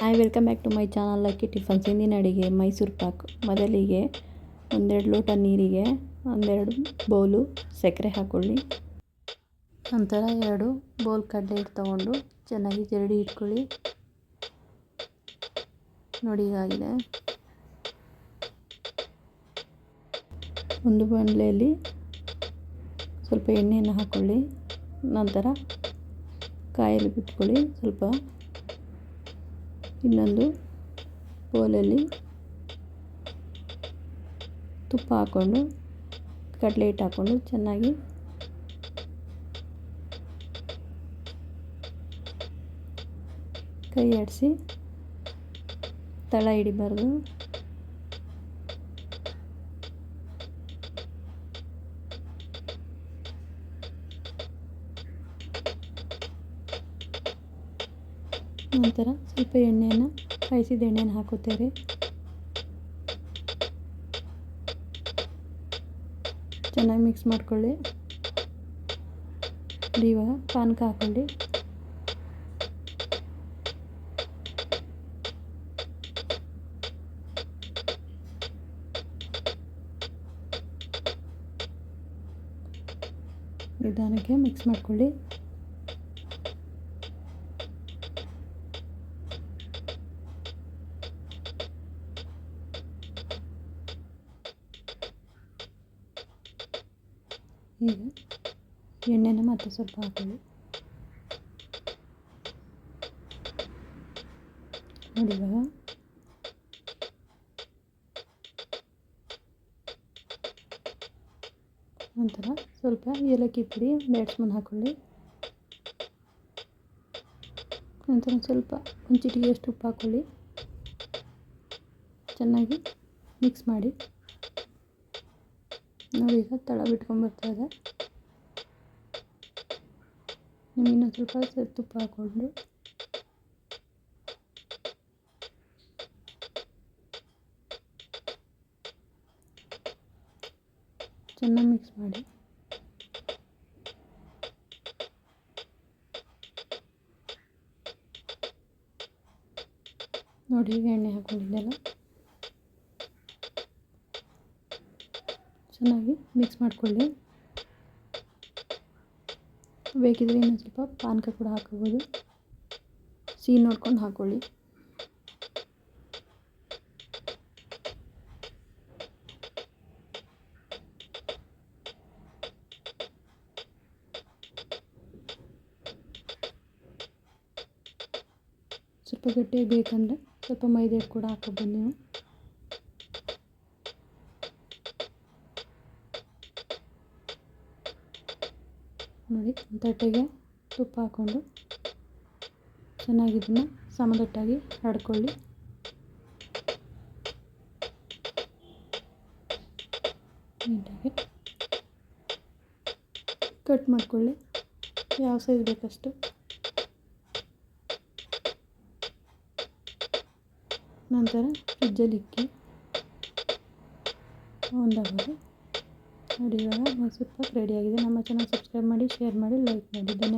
Hi welcome back to my channel lucky tiffins ಹಿಂದಿನ ಅಡಿಗೆ ಮೈಸೂರು ಪಾಕ್. ಮೊದಲಿಗೆ ಒಂದೆರಡು ಲೋಟ ನೀರಿಗೆ, ಒಂದೆರಡು ಬೌಲು ಸಕ್ಕರೆ ಹಾಕ್ಕೊಳ್ಳಿ ನಂತರ ಎರಡು ಬೌಲ್ ಕಡಲೆ ಹಿಟ್ಟು ತೊಗೊಂಡು ಚೆನ್ನಾಗಿ ಜರಡಿ ಇಟ್ಕೊಳ್ಳಿ. ನೋಡಿ ಹೀಗಾಗಿದೆ ಒಂದು ಬಾಣಲೆಯಲ್ಲಿ ಸ್ವಲ್ಪ ಎಣ್ಣೆಯನ್ನು ಹಾಕ್ಕೊಳ್ಳಿ ನಂತರ ಕಾಯಲ್ಲಿ ಬಿಟ್ಕೊಳ್ಳಿ. ಸ್ವಲ್ಪ ಇನ್ನೊಂದು ಬೌಲಲ್ಲಿ ತುಪ್ಪ ಹಾಕ್ಕೊಂಡು ಕಡಲೆ ಹಿಟ್ಟು ಹಾಕ್ಕೊಂಡು ಚೆನ್ನಾಗಿ ಕೈ ಆಡಿಸಿ ತಳ ಹಿಡಿಬಾರ್ದು. ನಂತರ ಸ್ವಲ್ಪ ಎಣ್ಣೆಯನ್ನು ಕಾಯಿಸಿದ ಎಣ್ಣೆಯನ್ನು ಹಾಕುತ್ತೇವೆ. ಚೆನ್ನಾಗಿ ಮಿಕ್ಸ್ ಮಾಡ್ಕೊಳ್ಳಿ. ಇವಾಗ ಪಾನಕ ಹಾಕೊಳ್ಳಿ. ನಿಧಾನಕ್ಕೆ ಮಿಕ್ಸ್ ಮಾಡ್ಕೊಳ್ಳಿ. ಈಗ ಎಣ್ಣೆನ ಮತ್ತೆ ಸ್ವಲ್ಪ ಹಾಕೊಳ್ಳಿ. ನೋಡಿ ನಂತರ ಸ್ವಲ್ಪ ಏಲಕ್ಕಿ ಪುಡಿ ಬ್ಯಾಟ್ಸ್ಮನ್ ಸ್ಪೂನ್ ಹಾಕ್ಕೊಳ್ಳಿ ನಂತರ ಸ್ವಲ್ಪ ಒಂದು ಚಿಟಿಗೆಯಷ್ಟು ಉಪ್ಪು ಹಾಕ್ಕೊಳ್ಳಿ ಚೆನ್ನಾಗಿ ಮಿಕ್ಸ್ ಮಾಡಿ. ನೋಡಿ, ಈಗ ತಳ ಬಿಟ್ಕೊಂಬರ್ತಾ ಇದೆ. ಇನ್ನೊಂದು ಸ್ವಲ್ಪ ತುಪ್ಪ ಹಾಕ್ಕೊಂಡು. ಚೆನ್ನಾಗಿ ಮಿಕ್ಸ್ ಮಾಡಿ. ನೋಡಿ, ಈಗ ಎಣ್ಣೆ ಹಾಕ್ಕೊಂಡಿದ್ದೆಲ್ಲ ಚೆನ್ನಾಗಿ ಮಿಕ್ಸ್ ಮಾಡಿಕೊಳ್ಳಿ. ಬೇಕಿದ್ರೆ ಇನ್ನೊಂದು ಸ್ವಲ್ಪ ಪಾನಕ ಕೂಡ ಹಾಕೋಬೋದು ಸಿಹಿ ನೋಡ್ಕೊಂಡು ಹಾಕ್ಕೊಳ್ಳಿ. ಸ್ವಲ್ಪ ಗಟ್ಟಿ ಬೇಕಂದರೆ ಸ್ವಲ್ಪ ಮೈದೆ ಕೂಡ ಹಾಕೋಬೋದು ನೀವು. ನೋಡಿ, ತಟ್ಟೆಗೆ ತುಪ್ಪ ಹಾಕ್ಕೊಂಡು ಚೆನ್ನಾಗಿ ಇದನ್ನು ಸಮದಟ್ಟಾಗಿ ಹಡ್ಕೊಳ್ಳಿ ನೀಟಾಗಿ ಕಟ್ ಮಾಡ್ಕೊಳ್ಳಿ. ಯಾವ ಸೈಜ್ ಬೇಕಷ್ಟು? ನಂತರ ಫ್ರಿಜ್ಜಲ್ಲಿ ಇಕ್ಕಿ ನೋಡಿ ಇವಾಗ ಮೈಸೂರು ಪಾಕ್ ಆಗಿದೆ. ನಮ್ಮ ಚಾನಲ್ ಸಬ್ಸ್ಕ್ರೈಬ್ ಮಾಡಿ ಶೇರ್ ಮಾಡಿ ಲೈಕ್ ಮಾಡಿ. ಧನ್ಯವಾದ.